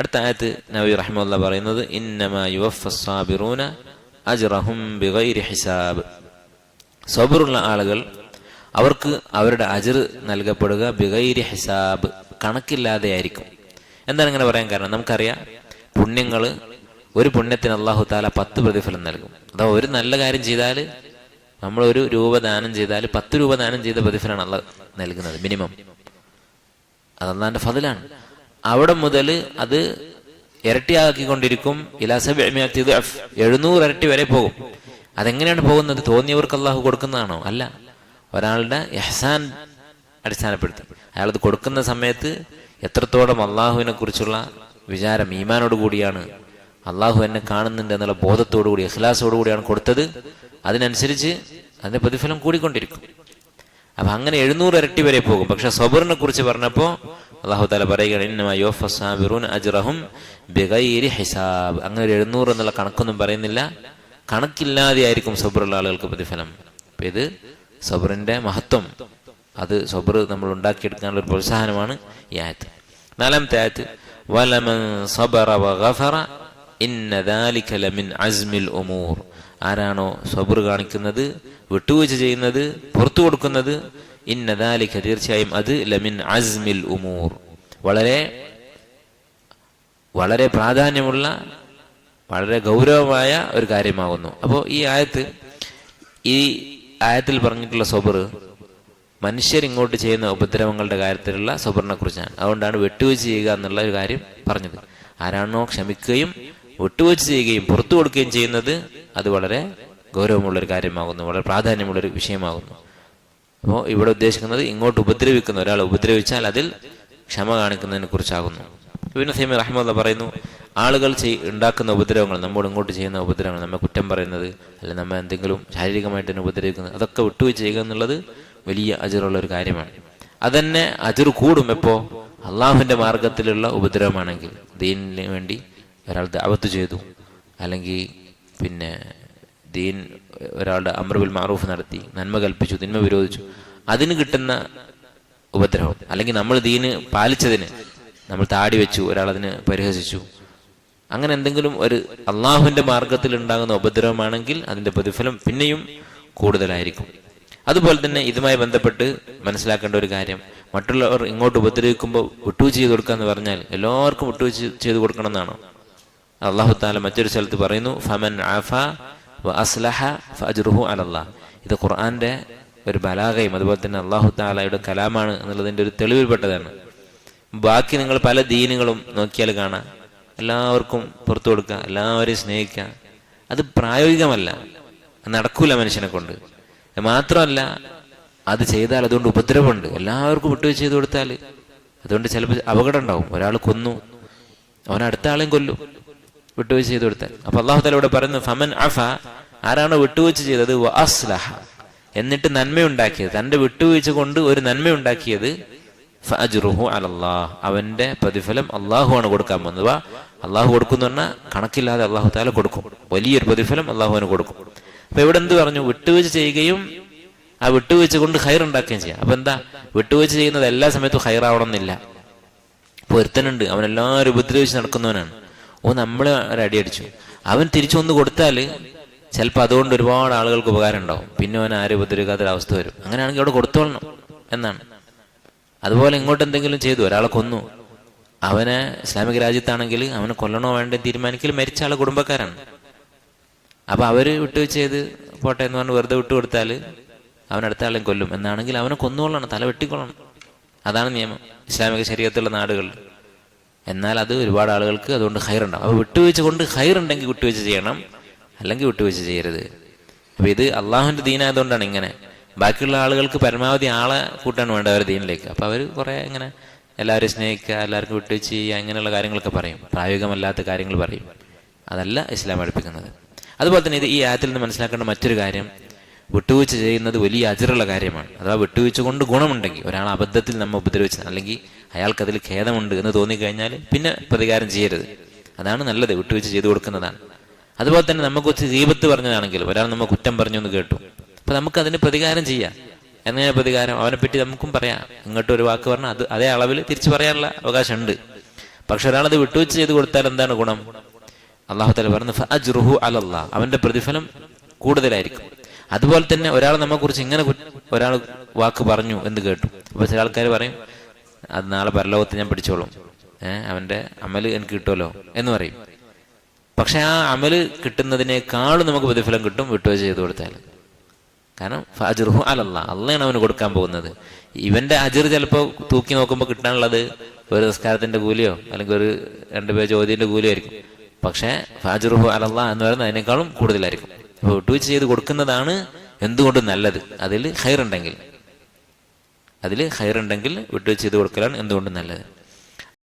അടുത്ത ആയത്ത് നബി റഹ്മുല്ല പറയുന്നത് ഇന്നമാ അജ്റഹും ബിഗൈരി ഹിസാബ്. ആളുകൾ അവർക്ക് അവരുടെ അജർ നൽകപ്പെടുക ബിഗൈരി ഹിസാബ് കണക്കില്ലാതെ ആയിരിക്കും എന്താണ് ഇങ്ങനെ പറയാൻ കാരണം? നമുക്കറിയാം പുണ്യങ്ങൾ ഒരു പുണ്യത്തിന് അള്ളാഹു താല പത്ത് പ്രതിഫലം നൽകും. അഥവാ ഒരു നല്ല കാര്യം ചെയ്താൽ നമ്മൾ ഒരു രൂപ ദാനം ചെയ്താൽ പത്ത് രൂപ ദാനം ചെയ്ത പ്രതിഫലമാണ് അള്ളാഹ് നൽകുന്നത് മിനിമം. അത് ഫതിലാണ്. അവിടെ മുതൽ അത് ഇരട്ടിയാക്കിക്കൊണ്ടിരിക്കും. ഇലാസബ് എഴുന്നൂറ് ഇരട്ടി വരെ പോകും. അതെങ്ങനെയാണ് പോകുന്നത്? തോന്നിയവർക്ക് അള്ളാഹു കൊടുക്കുന്നതാണോ? അല്ല. ഒരാളുടെ എഹ്സാൻ അടിസ്ഥാനപ്പെടുത്തി. അയാളത് കൊടുക്കുന്ന സമയത്ത് എത്രത്തോളം അള്ളാഹുവിനെ കുറിച്ചുള്ള വിചാരം ഈമാനോട് കൂടിയാണ് അള്ളാഹു എന്നെ കാണുന്നുണ്ട് എന്നുള്ള ബോധത്തോടു കൂടി ഇഖ്ലാസോടു കൂടിയാണ് കൊടുത്തത്. അതിനനുസരിച്ച് അതിന്റെ പ്രതിഫലം കൂടിക്കൊണ്ടിരിക്കും. അപ്പൊ അങ്ങനെ എഴുന്നൂറ് ഇരട്ടി വരെ പോകും. പക്ഷെ സബറിനെ കുറിച്ച് പറഞ്ഞപ്പോ അള്ളാഹു താല പറയുകയാണ് അജ്റഹും ബിഗൈരി ഹിസാബ്. അങ്ങനെ ഒരു എഴുന്നൂറ് എന്നുള്ള കണക്കൊന്നും പറയുന്നില്ല. കണക്കില്ലാതെ ആയിരിക്കും സബറുള്ള ആളുകൾക്ക് പ്രതിഫലം. അപ്പൊ ഇത് സബറിന്റെ മഹത്വം. അത് സബർ നമ്മൾ ഉണ്ടാക്കിയെടുക്കാനുള്ള ഒരു പ്രോത്സാഹനമാണ് ഈ ആയത്ത്. നാലാമത്തെ ആയത്ത് വലമൻ സബറ വഗഫറ ലമിൻ അസ്മിൽ ഉമൂർ. ആരാണോ സബർ കാണിക്കുന്നത് വിട്ടുവീഴ്ച ചെയ്യുന്നത് പുറത്തു കൊടുക്കുന്നത് ഇന്ന ദാലിക തീർച്ചയായും അത് ലമിൻ അസ്മിൽ ഉമൂർ. വളരെ വളരെ പ്രാധാന്യമുള്ള വളരെ ഗൗരവമായ ഒരു കാര്യമാകുന്നു. അപ്പോൾ ഈ ആയത്ത് ഈ ആയത്തിൽ പറഞ്ഞിട്ടുള്ള സൊബർ മനുഷ്യർ ഇങ്ങോട്ട് ചെയ്യുന്ന ഉപദ്രവങ്ങളുടെ കാര്യത്തിലുള്ള സൊബറിനെ കുറിച്ചാണ്. അതുകൊണ്ടാണ് വെട്ടുവീഴ്ച ചെയ്യുക എന്നുള്ള ഒരു കാര്യം പറഞ്ഞത്. ആരാണോ ക്ഷമിക്കുകയും വിട്ടുവീഴ്ച ചെയ്യുകയും പുറത്തു കൊടുക്കുകയും ചെയ്യുന്നത് അത് വളരെ ഗൗരവമുള്ള ഒരു കാര്യമാകുന്നു വളരെ പ്രാധാന്യമുള്ളൊരു വിഷയമാകുന്നു. അപ്പോൾ ഇവിടെ ഉദ്ദേശിക്കുന്നത് ഇങ്ങോട്ട് ഉപദ്രവിക്കുന്ന ഒരാൾ ഉപദ്രവിച്ചാൽ അതിൽ ക്ഷമ കാണിക്കുന്നതിനെ കുറിച്ചാകുന്നു. ഇബിന് സൈമി റഹ്മുല്ല പറയുന്നു ആളുകൾ ചെയ് ഉണ്ടാക്കുന്ന ഉപദ്രവങ്ങൾ നമ്മോട് ഇങ്ങോട്ട് ചെയ്യുന്ന ഉപദ്രവങ്ങൾ നമ്മെ കുറ്റം പറയുന്നത് അല്ലെ നമ്മെ എന്തെങ്കിലും ശാരീരികമായിട്ട് തന്നെ ഉപദ്രവിക്കുന്നത് അതൊക്കെ വിട്ടുവീഴ്ച ചെയ്യുക എന്നുള്ളത് വലിയ അജറുള്ള ഒരു കാര്യമാണ്. അതന്നെ അജർ കൂടും എപ്പോ? അള്ളാഹുവിന്റെ മാർഗത്തിലുള്ള ഉപദ്രവമാണെങ്കിൽ ദീനിന് വേണ്ടി ഒരാൾ ദാവത്ത് ചെയ്തു അല്ലെങ്കിൽ പിന്നെ ദീൻ ഒരാളുടെ അമർബുൽ മാറൂഫ് നടത്തി നന്മ കൽപ്പിച്ചു തിന്മ വിരോധിച്ചു. അതിന് കിട്ടുന്ന ഉപദ്രവം അല്ലെങ്കിൽ നമ്മൾ ദീന് പാലിച്ചതിന് നമ്മൾ താടി വെച്ചു ഒരാൾ അതിന് പരിഹസിച്ചു. അങ്ങനെ എന്തെങ്കിലും ഒരു അള്ളാഹുവിന്റെ മാർഗത്തിൽ ഉണ്ടാകുന്ന ഉപദ്രവമാണെങ്കിൽ അതിന്റെ പ്രതിഫലം പിന്നെയും കൂടുതലായിരിക്കും. അതുപോലെ തന്നെ ഇതുമായി ബന്ധപ്പെട്ട് മനസ്സിലാക്കേണ്ട ഒരു കാര്യം മറ്റുള്ളവർ ഇങ്ങോട്ട് ഉപദ്രവിക്കുമ്പോൾ വിട്ടുവീഴ്ച ചെയ്ത് കൊടുക്കുക എന്ന് പറഞ്ഞാൽ എല്ലാവർക്കും വിട്ടുവീഴ്ച ചെയ്ത് കൊടുക്കണം എന്നാണോ അള്ളാഹു താല മറ്റൊരു സ്ഥലത്ത് പറയുന്നു ഫമൻ ആഫ അസ്ലഹ അലല്ലാ ഇത് ഖുർആന്റെ ഒരു ബലാഗയും അതുപോലെ തന്നെ അള്ളാഹു താലയുടെ കലാമാണ് എന്നുള്ളതിന്റെ ഒരു തെളിവിൽപ്പെട്ടതാണ്. ബാക്കി നിങ്ങൾ പല ദീനുകളും നോക്കിയാൽ കാണാം. എല്ലാവർക്കും പുറത്തു കൊടുക്കുക എല്ലാവരെയും സ്നേഹിക്കുക. അത് പ്രായോഗികമല്ല. നടക്കൂല മനുഷ്യനെ കൊണ്ട്. മാത്രമല്ല അത് ചെയ്താൽ അതുകൊണ്ട് ഉപദ്രവമുണ്ട്. എല്ലാവർക്കും വിട്ടുവീഴ്ച ചെയ്ത് കൊടുത്താൽ. അതുകൊണ്ട് ചിലപ്പോൾ അപകടം ഉണ്ടാവും. ഒരാൾ കൊന്നു. അവൻ അടുത്ത ആളെയും കൊല്ലും. വിട്ടുവീഴ്ച ചെയ്ത് കൊടുത്താൽ. അപ്പൊ അള്ളാഹു താല ഇവിടെ പറയുന്നു ഫമൻ അഫ ആരാണ് വിട്ടുവീഴ്ച ചെയ്തത് അസ്ലഹ എന്നിട്ട് നന്മയുണ്ടാക്കിയത് തന്റെ വിട്ടുവീഴ്ച കൊണ്ട് ഒരു നന്മയുണ്ടാക്കിയത് ഫഅജ്റുഹു അലല്ലാഹ് അവന്റെ പ്രതിഫലം അള്ളാഹു ആണ് കൊടുക്കാൻ പോകുന്നത്. അള്ളാഹു കൊടുക്കുന്നു പറഞ്ഞാൽ കണക്കില്ലാതെ അള്ളാഹു താല കൊടുക്കും. വലിയൊരു പ്രതിഫലം അള്ളാഹുവിന് കൊടുക്കും. അപ്പൊ ഇവിടെ എന്ത് പറഞ്ഞു? വിട്ടുവീഴ്ച ചെയ്യുകയും ആ വിട്ടുവീഴ്ച കൊണ്ട് ഹൈർ ഉണ്ടാക്കുകയും ചെയ്യാം. അപ്പൊ എന്താ? വിട്ടുവീഴ്ച ചെയ്യുന്നത് എല്ലാ സമയത്തും ഹൈറാവണം എന്നില്ല പൊരുത്തനുണ്ട്. അവൻ എല്ലാവരും ഉപദ്രവിച്ച് നടക്കുന്നവനാണ്. ഓ നമ്മൾ അടി അടിച്ചു. അവൻ തിരിച്ചു ഒന്ന് കൊടുത്താൽ ചിലപ്പോൾ അതുകൊണ്ട് ഒരുപാട് ആളുകൾക്ക് ഉപകാരം ഉണ്ടാവും പിന്നെ അവൻ ആരും ഉപദ്രവിക്കാത്തൊരു അവസ്ഥ വരും. അങ്ങനെയാണെങ്കിൽ അവിടെ കൊടുത്തോളണം എന്നാണ്. അതുപോലെ ഇങ്ങോട്ട് എന്തെങ്കിലും ചെയ്തു. ഒരാളെ കൊന്നു. അവനെ ഇസ്ലാമിക രാജ്യത്താണെങ്കിൽ അവനെ കൊല്ലണോ വേണ്ടേ തീരുമാനിക്കൽ മരിച്ച ആളെ കുടുംബക്കാരാണ്. അപ്പൊ അവർ വിട്ടു ചെയ്ത് പോട്ടെ എന്ന് പറഞ്ഞ് വെറുതെ വിട്ടു കൊടുത്താൽ അവൻ അടുത്ത ആളെയും കൊല്ലും. എന്നാണെങ്കിൽ അവനെ കൊന്നുകൊള്ളണം തല വെട്ടിക്കൊള്ളണം. അതാണ് നിയമം. ഇസ്ലാമിക ശരീരത്തിലുള്ള നാടുകളിൽ. എന്നാൽ അത് ഒരുപാട് ആളുകൾക്ക് അതുകൊണ്ട് ഹൈർ ഉണ്ടാവും അപ്പൊ വിട്ടുവീഴ്ച കൊണ്ട് ഹൈർ ഉണ്ടെങ്കിൽ വിട്ടുവീഴ്ച ചെയ്യണം അല്ലെങ്കിൽ വിട്ടുവീഴ്ച ചെയ്യരുത്. അപ്പോൾ ഇത് അള്ളാഹുവിന്റെ ദീനായതുകൊണ്ടാണ് ഇങ്ങനെ. ബാക്കിയുള്ള ആളുകൾക്ക് പരമാവധി ആളെ കൂട്ടാണ് വേണ്ടത് അവരുടെ ദീനിലേക്ക്. അപ്പോൾ അവർ കുറെ ഇങ്ങനെ എല്ലാവരും സ്നേഹിക്കുക എല്ലാവർക്കും വിട്ടുവീഴ്ച ചെയ്യുക അങ്ങനെയുള്ള കാര്യങ്ങളൊക്കെ പറയും. പ്രായോഗികമല്ലാത്ത കാര്യങ്ങൾ പറയും. അതല്ല ഇസ്ലാം പഠിപ്പിക്കുന്നത്. അതുപോലെ തന്നെ ഇത് ഈ ആയത്തിൽ നിന്ന് മനസ്സിലാക്കേണ്ട മറ്റൊരു കാര്യം വിട്ടുവീഴ്ച ചെയ്യുന്നത് വലിയ അജറുള്ള കാര്യമാണ്. അഥവാ വിട്ടുവീഴ്ച കൊണ്ട് ഗുണമുണ്ടെങ്കിൽ ഒരാൾ അബദ്ധത്തിൽ നമ്മൾ ഉപദ്രവിച്ചത് അല്ലെങ്കിൽ അയാൾക്ക് അതിൽ ഖേദമുണ്ട് എന്ന് തോന്നിക്കഴിഞ്ഞാൽ പിന്നെ പ്രതികാരം ചെയ്യരുത്. അതാണ് നല്ലത് വിട്ടുവീഴ്ച ചെയ്തു കൊടുക്കുന്നതാണ്. അതുപോലെ തന്നെ നമുക്ക് കുറച്ച് ദീപത്ത് പറഞ്ഞതാണെങ്കിലും ഒരാൾ നമ്മൾ കുറ്റം പറഞ്ഞു എന്ന് കേട്ടു. അപ്പൊ നമുക്ക് അതിന് പ്രതികാരം ചെയ്യാം. എങ്ങനെ പ്രതികാരം? അവനെ പറ്റി നമുക്കും പറയാം. ഇങ്ങോട്ട് ഒരു വാക്ക് പറഞ്ഞാൽ അത് അതേ അളവിൽ തിരിച്ചു പറയാനുള്ള അവകാശമുണ്ട്. പക്ഷെ ഒരാളത് വിട്ടുവെച്ച് ചെയ്ത് കൊടുത്താൽ എന്താണ് ഗുണം? അള്ളാഹു തല പറഞ്ഞു അജ്റുഹു അലല്ലാ. അവന്റെ പ്രതിഫലം കൂടുതലായിരിക്കും. അതുപോലെ തന്നെ ഒരാൾ നമ്മെക്കുറിച്ച് ഇങ്ങനെ ഒരാൾ വാക്ക് പറഞ്ഞു എന്ന് കേട്ടു. അപ്പൊ ചില ആൾക്കാർ പറയും അത് നാളെ പരലോകത്ത് ഞാൻ പിടിച്ചോളും. ഏഹ് അവന്റെ അമൽ എനിക്ക് കിട്ടുമല്ലോ എന്ന് പറയും. പക്ഷെ ആ അമൽ കിട്ടുന്നതിനേക്കാളും നമുക്ക് പ്രതിഫലം കിട്ടും വിട്ടുവെച്ച് ചെയ്തു കൊടുത്താൽ. കാരണം അജിർഹു അലല്ല അള്ളയാണ് അവന് കൊടുക്കാൻ പോകുന്നത്. ഇവന്റെ അജിർ ചിലപ്പോൾ തൂക്കി നോക്കുമ്പോൾ കിട്ടാനുള്ളത് ഒരു നിസ്കാരത്തിന്റെ കൂലിയോ അല്ലെങ്കിൽ ഒരു രണ്ട് പേജ് ചോദ്യന്റെ കൂലിയോ ആയിരിക്കും. പക്ഷേ ഫാജുറുഹു അലല്ല എന്ന് പറയുന്നത് അതിനേക്കാളും കൂടുതലായിരിക്കും. അപ്പോൾ വിട്ടുവീഴ്ച ചെയ്ത് കൊടുക്കുന്നതാണ് എന്തുകൊണ്ടും നല്ലത്? അതിൽ ഹൈറുണ്ടെങ്കിൽ അതിൽ ഹയറുണ്ടെങ്കിൽ വിട്ടുവീഴ്ച ചെയ്ത് കൊടുക്കലാണ് എന്തുകൊണ്ടും നല്ലത്.